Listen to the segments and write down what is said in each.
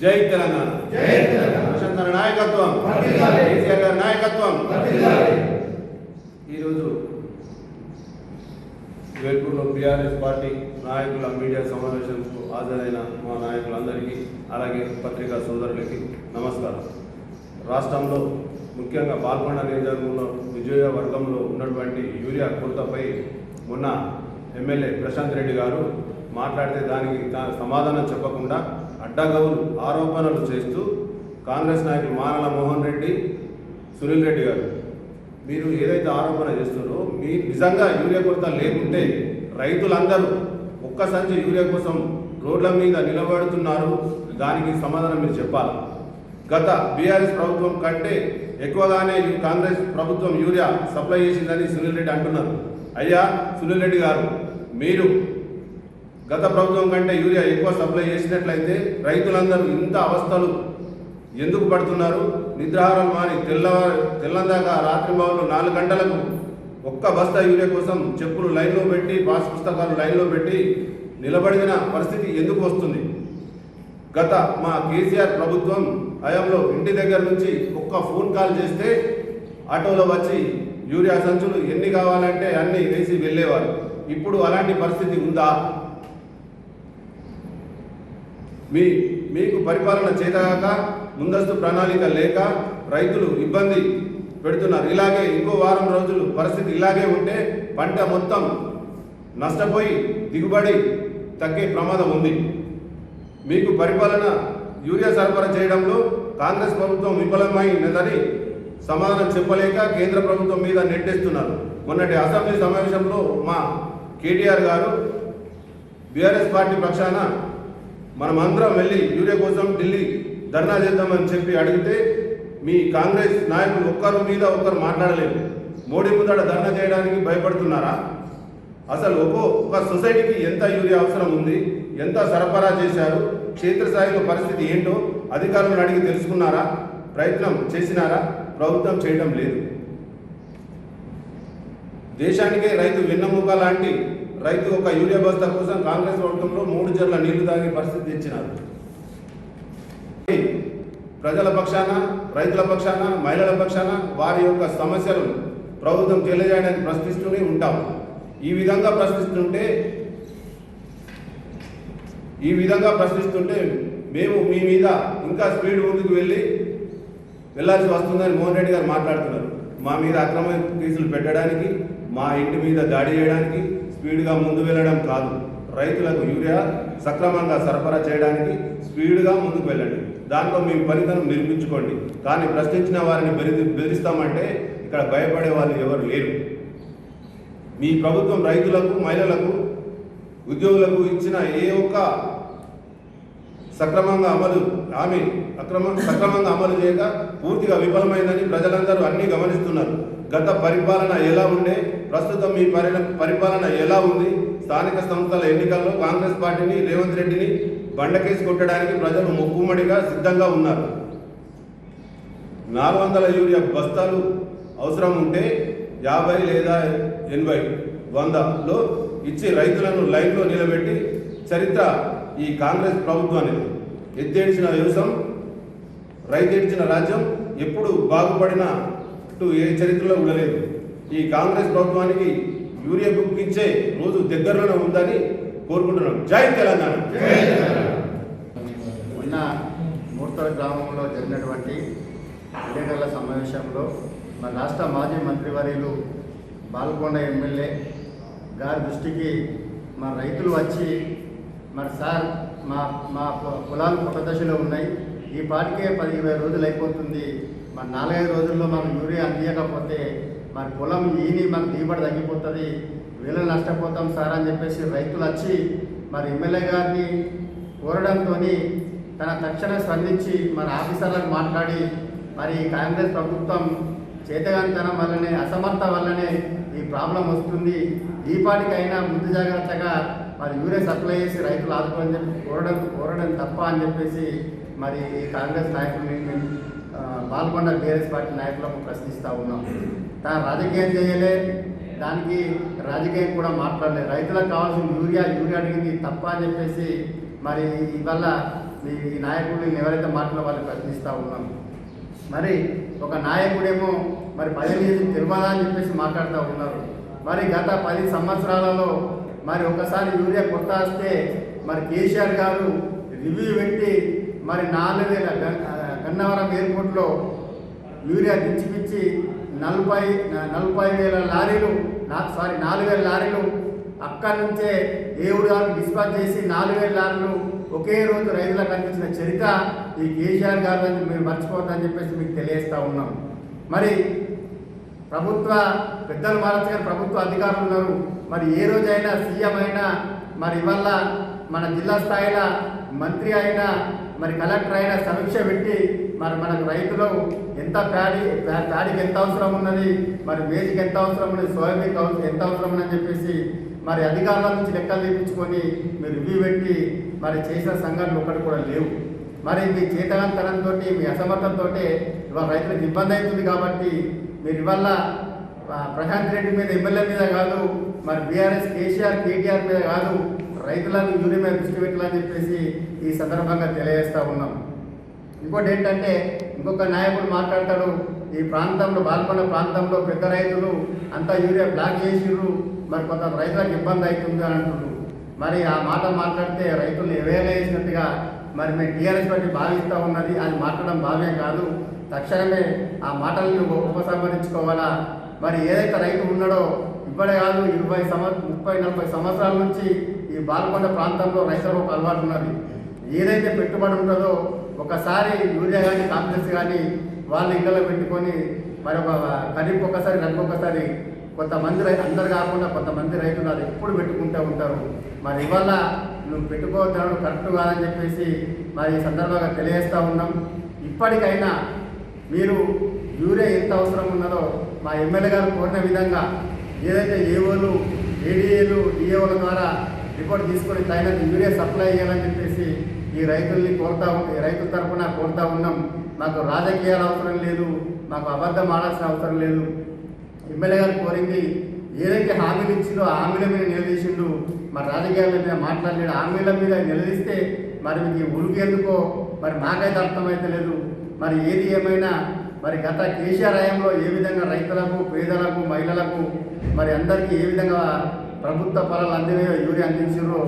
జై తెలంగాణ జై నాయకత్వం కేసీఆర్ గారి నాయకత్వం ఈరోజు వేల్పూర్లో బీఆర్ఎస్ పార్టీ నాయకుల మీడియా సమావేశంకు హాజరైన మా నాయకులందరికీ అలాగే పత్రికా సోదరులకి నమస్కారం. రాష్ట్రంలో ముఖ్యంగా పాల్గొండ నియోజకవర్గంలో విజయ వర్గంలో ఉన్నటువంటి యూరియా కొరతపై మొన్న ఎమ్మెల్యే ప్రశాంత్ రెడ్డి గారు మాట్లాడితే దానికి సమాధానం చెప్పకుండా అడ్డగౌలు ఆరోపణలు చేస్తూ కాంగ్రెస్ నాయకులు మానల మోహన్ రెడ్డి సునీల్ రెడ్డి గారు మీరు ఏదైతే ఆరోపణ చేస్తున్నారో మీ నిజంగా యూరియా కొరత లేకుంటే రైతులందరూ ఒక్క సంచి యూరియా కోసం రోడ్ల మీద నిలబడుతున్నారు దానికి సమాధానం మీరు చెప్పాలి? గత బీఆర్ఎస్ ప్రభుత్వం కంటే ఎక్కువగానే ఈ కాంగ్రెస్ ప్రభుత్వం యూరియా సప్లై చేసిందని సునీల్ రెడ్డి అంటున్నారు. అయ్యా సునీల్ రెడ్డి గారు మీరు గత ప్రభుత్వం కంటే యూరియా ఎక్కువ సప్లై చేసినట్లయితే రైతులందరూ ఇంత అవస్థలు ఎందుకు పడుతున్నారు? నిద్రాహారం మాని తెల్లవారు తెల్లందాకా రాత్రి మాములు నాలుగు గంటలకు ఒక్క బస్తా యూరియా కోసం చెప్పులు లైన్లో పెట్టి పాస్ పుస్తకాలు లైన్లో పెట్టి నిలబడిన పరిస్థితి ఎందుకు వస్తుంది? గత మా కేసీఆర్ ప్రభుత్వం హయాంలో ఇంటి దగ్గర నుంచి ఒక్క ఫోన్ కాల్ చేస్తే ఆటోలో వచ్చి యూరియా సంచులు ఎన్ని కావాలంటే అన్ని వేసి వెళ్ళేవారు. ఇప్పుడు అలాంటి పరిస్థితి ఉందా? మీ మీకు పరిపాలన చేతగాక ముందస్తు ప్రణాళిక లేక రైతులు ఇబ్బంది పెడుతున్నారు. ఇలాగే ఇంకో వారం రోజులు పరిస్థితి ఇలాగే ఉంటే పంట మొత్తం నష్టపోయి దిగుబడి తగ్గే ప్రమాదం ఉంది. మీకు పరిపాలన యూరియా సరఫరా చేయడంలో కాంగ్రెస్ ప్రభుత్వం విఫలమైనదని సమాధానం చెప్పలేక కేంద్ర ప్రభుత్వం మీద నెట్టేస్తున్నారు. మొన్నటి అసెంబ్లీ సమావేశంలో మా కేటీఆర్ గారు బీఆర్ఎస్ పార్టీ పక్షాన మనమందరం వెళ్ళి యూరియా కోసం ఢిల్లీ ధర్నా చేద్దామని చెప్పి అడిగితే మీ కాంగ్రెస్ నాయకులు ఒక్కరు మీద ఒక్కరు మాట్లాడలేదు. మోడీ ముందట ధర్నా చేయడానికి భయపడుతున్నారా? అసలు ఒక్కో ఒక సొసైటీకి ఎంత యూరియా అవసరం ఉంది? ఎంత సరఫరా చేశారు? క్షేత్రస్థాయిలో పరిస్థితి ఏంటో అధికారులను అడిగి తెలుసుకున్నారా? ప్రయత్నం చేసినారా? ప్రభుత్వం చేయడం లేదు. దేశానికే రైతు వెన్నెముక లాంటి రైతు ఒక యూరియా బస్తా కోసం కాంగ్రెస్ ప్రభుత్వంలో మూడు జర్ల నీళ్ళు తాగే పరిస్థితి తెచ్చినారు. ప్రజల పక్షాన రైతుల పక్షాన మహిళల పక్షాన వారి యొక్క సమస్యలు ప్రభుత్వం తెలియజేయడానికి ప్రశ్నిస్తూనే ఉంటాం. ఈ విధంగా ప్రశ్నిస్తుంటే ఈ విధంగా ప్రశ్నిస్తుంటే మేము మీ మీద ఇంకా స్పీడ్ ముందుకు వెళ్ళి వెళ్ళాల్సి వస్తుందని మోహన్ రెడ్డి గారు మాట్లాడుతున్నారు. మా మీద అక్రమ కేసులు పెట్టడానికి మా ఇంటి మీద దాడి చేయడానికి స్పీడ్గా ముందు వెళ్ళడం కాదు. రైతులకు యూరియా సక్రమంగా సరఫరా చేయడానికి స్పీడ్గా ముందుకు వెళ్ళండి. దాంట్లో మీ ఫలితం నిర్మించుకోండి. కానీ ప్రశ్నించిన వారిని బెదిరి బెదిరిస్తామంటే ఇక్కడ భయపడే వాళ్ళు ఎవరు లేరు. మీ ప్రభుత్వం రైతులకు మహిళలకు ఉద్యోగులకు ఇచ్చిన ఏ ఒక్క సక్రమంగా అమలు హామీ అక్రమ సక్రమంగా అమలు చేయక పూర్తిగా విఫలమైందని ప్రజలందరూ అన్ని గమనిస్తున్నారు. గత పరిపాలన ఎలా ఉండే ప్రస్తుతం మీ పరి పరిపాలన ఎలా ఉంది? స్థానిక సంస్థల ఎన్నికల్లో కాంగ్రెస్ పార్టీని రేవంత్ రెడ్డిని బండకేసి కొట్టడానికి ప్రజలు ముక్కుమ్మడిగా సిద్ధంగా ఉన్నారు. నాలుగు వందల యూరియా బస్తాలు అవసరం ఉంటే యాభై లేదా ఎనభై వందలో ఇచ్చి రైతులను లైన్లో నిలబెట్టి చరిత్ర ఈ కాంగ్రెస్ ప్రభుత్వానికి ఎద్దేడిచిన వ్యవసాయం రైతేడిచిన రాజ్యం ఎప్పుడు బాగుపడినట్టు ఏ చరిత్రలో ఉండలేదు. ఈ కాంగ్రెస్ ప్రభుత్వానికి యూరియా బుక్ ఇచ్చే రోజు దగ్గరలోనే ఉందని కోరుకుంటున్నాం. జై తెలంగాణ! మొన్న మూర్తల గ్రామంలో జరిగినటువంటి విలేకరుల సమావేశంలో మన రాష్ట్ర మాజీ మంత్రివర్యులు బాల్కొండ ఎమ్మెల్యే గారి దృష్టికి మా రైతులు వచ్చి మరి సార్ మా మా పొలాలు కొత్త దశలో ఉన్నాయి. ఈ పాటికే పది ఇరవై రోజులు అయిపోతుంది. మరి నాలుగైదు రోజుల్లో మాకు యూరియా అందియకపోతే మరి పొలం ఈని మాకు దిగుబడి తగ్గిపోతుంది. వీళ్ళు నష్టపోతాం సార్ అని చెప్పేసి రైతులు వచ్చి మరి ఎమ్మెల్యే గారిని కోరడంతో తన తక్షణ స్పందించి మన ఆఫీసర్లకు మాట్లాడి మరి కాంగ్రెస్ ప్రభుత్వం చేతగానితనం వల్లనే అసమర్థ వల్లనే ఈ ప్రాబ్లం వస్తుంది. ఈ పాటికైనా ముందు జాగ్రత్తగా మరి యూరియా సప్లై చేసి రైతులు ఆదుకోని చెప్పి కోరడం కోరడం తప్ప అని చెప్పేసి మరి ఈ కాంగ్రెస్ నాయకులని మేము, ఆ, బీఆర్ఎస్ పార్టీ నాయకులకు ప్రశ్నిస్తూ ఉన్నాం. తాను రాజకీయం చేయలే దానికి రాజకీయం కూడా మాట్లాడలేదు రైతులకు కావాల్సిన యూరియా యూరియా అడిగింది తప్ప అని చెప్పేసి మరి ఇవల్ల ఈ నాయకుడిని ఎవరైతే మాట్లాడే వాళ్ళు ప్రశ్నిస్తూ ఉన్నాం. మరి ఒక నాయకుడేమో మరి పదిహేను చేసి అని చెప్పేసి మాట్లాడుతూ ఉన్నారు. మరి గత పది సంవత్సరాలలో మరి ఒకసారి యూరియా కొత్త వస్తే మరి కేసీఆర్ గారు రివ్యూ పెట్టి మరి నాలుగు వేల గన్నవరం ఎయిర్పోర్ట్లో యూరియా దించిపిచ్చి నలభై నలభై వేల లారీలు నాకు సారీ నాలుగు వేల లారీలు అక్కడి నుంచే ఏడు గారు డిస్పాచ్ చేసి నాలుగు వేల లారీలు ఒకే రోజు రైతులకు అందించిన చరిత్ర ఈ కేసీఆర్ గారు మీరు మర్చిపోవద్దని చెప్పేసి మీకు తెలియజేస్తా ఉన్నాం. మరి ప్రభుత్వ పెద్దలు మారచ్చు కానీ ప్రభుత్వ అధికారులు ఉన్నారు. మరి ఏ రోజైనా సీఎం అయినా మరి ఇవల్ల మన జిల్లా స్థాయిలో మంత్రి అయినా మరి కలెక్టర్ అయినా సమీక్ష పెట్టి మరి మనకు రైతులు ఎంత ప్యాడీ ప్యా- ప్యాడీకి ఎంత అవసరం ఉన్నది మరి వేదికి ఎంత అవసరం ఉన్నది సోయాబీన్ అవసరం ఎంత అవసరం ఉన్నది అని చెప్పేసి మరి అధికారుల నుంచి లెక్కలు తీపించుకొని మీరు రివ్యూ పెట్టి మరి చేసిన సంఘటనలు ఒకటి కూడా లేవు. మరి మీ చేతనంతరంతో మీ అసమర్థంతో ఇవాళ రైతులకు ఇబ్బంది అవుతుంది కాబట్టి మీరు ఇవాళ ప్రశాంత్ రెడ్డి మీద ఎమ్మెల్యే మీద కాదు మరి బీఆర్ఎస్ కేసీఆర్ కేటీఆర్ మీద కాదు రైతులను యూని మీద దృష్టి పెట్టాలని చెప్పేసి ఈ సందర్భంగా తెలియజేస్తూ ఉన్నాం. ఇంకోటి ఏంటంటే ఇంకొక నాయకుడు మాట్లాడతాడు ఈ ప్రాంతంలో బాల్కొండ ప్రాంతంలో పెద్ద రైతులు అంతా యూరియా బ్లాక్ చేసిర్రు మరి కొంత రైతులకు ఇబ్బంది అవుతుంది అని అంటున్నారు మరి ఆ మాట మాట్లాడితే రైతులు ఎవేలేసినట్టుగా మరి మేము టీఆర్ఎస్ పార్టీ భావిస్తూ ఉన్నది అది మాట్లాడడం భావ్యం కాదు. తక్షణమే ఆ మాటలను ఉపసంహరించుకోవాలా? మరి ఏదైతే రైతు ఉన్నాడో ఇప్పుడే కాదు ఇరవై సంవత్సరం ముప్పై నలభై సంవత్సరాల నుంచి ఈ బాల్కొండ ప్రాంతంలో రైతులకు ఒక అలవాటు ఉన్నది. ఏదైతే పెట్టుబడి ఉంటుందో ఒకసారి యూరియా కానీ కాంప్లెక్స్ కానీ వాళ్ళ ఇళ్ళలో పెట్టుకొని మరి ఒక ఖరీఫ్ ఒకసారి రన్ కొంతమంది రైతు అందరు కాకుండా కొంతమంది రైతులు అది ఎప్పుడు పెట్టుకుంటూ ఉంటారు. మరి ఇవాళ నువ్వు పెట్టుకోవద్దాను కరెక్ట్ కాదని చెప్పేసి మరి ఈ సందర్భంగా తెలియజేస్తూ ఉన్నాం. ఇప్పటికైనా మీరు యూరియా ఎంత అవసరం ఉన్నదో మా ఎమ్మెల్యే గారు కోరిన విధంగా ఏదైతే ఏఓలు ఏడీఏలు డిఏఓల ద్వారా రిపోర్ట్ తీసుకొని తగినంత యూరియా సప్లై చేయాలని చెప్పేసి ఈ రైతుల్ని కోరుతా ఈ రైతుల తరఫున కోరుతా ఉన్నాం. మాకు రాజకీయాలు అవసరం లేదు మాకు అబద్ధం ఆడాల్సిన అవసరం లేదు. ఎమ్మెల్యే గారు కోరింది ఏదైతే హామీలు ఇచ్చిందో హామీల మీద నిలదీసిండు. మరి రాజకీయాల మీద మాట్లాడలేడు. హామీల మీద నిలదీస్తే మరి మీకు ఈ ఎందుకో? మరి మాకైతే అర్థమైతే లేదు. మరి ఏది ఏమైనా మరి గత కేసీఆర్ హయాంలో ఏ విధంగా రైతులకు పేదలకు మహిళలకు మరి అందరికీ ఏ విధంగా ప్రభుత్వ ఫలాలు అందినాయో యూరియా అందించారో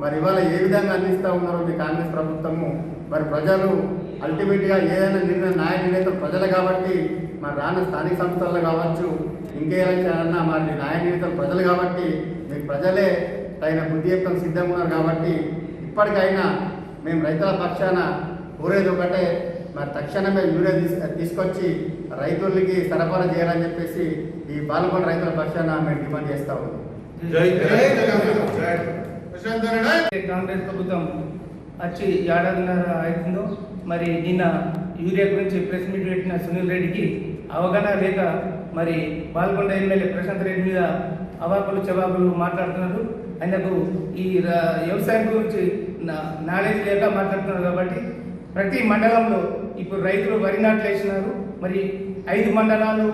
మరి ఇవాళ ఏ విధంగా అందిస్తూ ఉన్నారో మీ కాంగ్రెస్ ప్రభుత్వము? మరి ప్రజలు అల్టిమేట్గా ఏదైనా నిర్ణయం న్యాయ ప్రజలు కాబట్టి మరి రాను స్థానిక సంస్థల్లో కావచ్చు ఇంకే అన్నా మరి న్యాయ నిర్ణేతలు ప్రజలు కాబట్టి మీకు ప్రజలే తగిన బుద్ధి చెప్తాం సిద్ధంగా ఉన్నారు కాబట్టి ఇప్పటికైనా మేము రైతుల పక్షాన కోరేది ఒకటే మరి తక్షణమే యూరియా తీసు తీసుకొచ్చి రైతులకి సరఫరా చేయాలని చెప్పేసి ఈ బాలకొండ రైతుల పక్షాన మేము డిమాండ్ చేస్తా ఉన్నాం. కాంగ్రెస్ ప్రభుత్వం వచ్చి ఏడాదిన్నర అవుతుందో మరి నిన్న యూరియా గురించి ప్రెస్ మీట్ పెట్టిన సునీల్ రెడ్డికి అవగాహన లేక మరి బాల్కొండ ఎమ్మెల్యే ప్రశాంత్ రెడ్డి మీద అవాకులు చవాకులు మాట్లాడుతున్నారు. ఆయనకు ఈ వ్యవసాయం గురించి నాలెడ్జ్ లేక మాట్లాడుతున్నారు కాబట్టి ప్రతి మండలంలో ఇప్పుడు రైతులు వరి నాట్లు వేసినారు. మరి ఐదు మండలాలు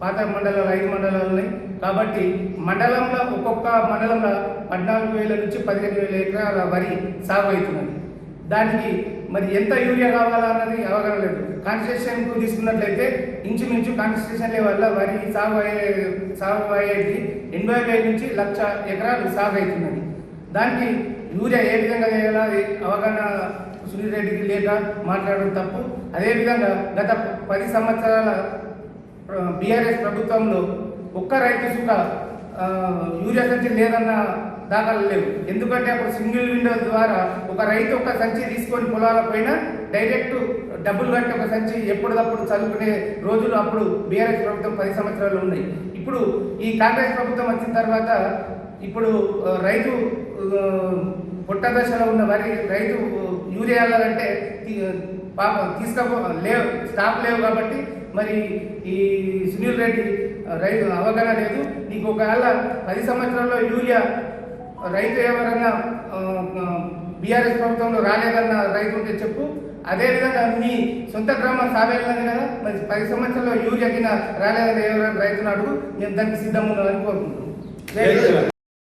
పాత మండలాలు ఐదు మండలాలు ఉన్నాయి. కాబట్టి మండలంలో ఒక్కొక్క మండలంలో పద్నాలుగు వేల నుంచి పదిహేను వేల ఎకరాల వరి సాగు అవుతున్నది. దానికి మరి ఎంత యూరియా కావాలన్నది అవగాహన లేదు. కాన్స్టిట్యూషన్కు తీసుకున్నట్లయితే ఇంచుమించు కాన్స్టిట్యూషన్ వల్ల వరి సాగు అయ్యే సాగు అయ్యేది ఎనభై వేల నుంచి లక్ష ఎకరాలు సాగు అవుతున్నది. దానికి యూరియా ఏ విధంగా చేయాలో అవగాహన సునీల్ రెడ్డికి లేక మాట్లాడడం తప్పు. అదేవిధంగా గత పది సంవత్సరాల బీఆర్ఎస్ ప్రభుత్వంలో ఒక్క రైతు సుఖ యూరియా సంచి లేదన్న దాఖలు లేవు. ఎందుకంటే అప్పుడు సింగిల్ విండో ద్వారా ఒక రైతు ఒక సంచి తీసుకొని పొలాల పైన డైరెక్ట్ డబ్బులు కట్టి ఒక సంచి ఎప్పటికప్పుడు చదువుకునే రోజులు అప్పుడు బీఆర్ఎస్ ప్రభుత్వం పది సంవత్సరాలు ఉన్నాయి. ఇప్పుడు ఈ కాంగ్రెస్ ప్రభుత్వం వచ్చిన తర్వాత ఇప్పుడు రైతు పుట్ట దశలో ఉన్న వరి రైతు యూరియాలంటే పాప తీసుకో లేవు స్టాక్ లేవు కాబట్టి మరి ఈ సునీల్ రెడ్డి రైతు అవగాహన లేదు. నీకు ఒకవేళ పది సంవత్సరాల్లో యూరియా రైతు ఎవరన్నా బీఆర్ఎస్ ప్రభుత్వంలో రాలేదన్న రైతు ఉంటే చెప్పు. అదేవిధంగా మీ సొంత గ్రామం సావేళ్ళని కదా మరి పది సంవత్సరాల్లో యూరియా కింద రాలేదని ఎవరైనా రైతును అడుగు మేము దానికి సిద్ధం ఉన్నామని కోరుకుంటున్నాం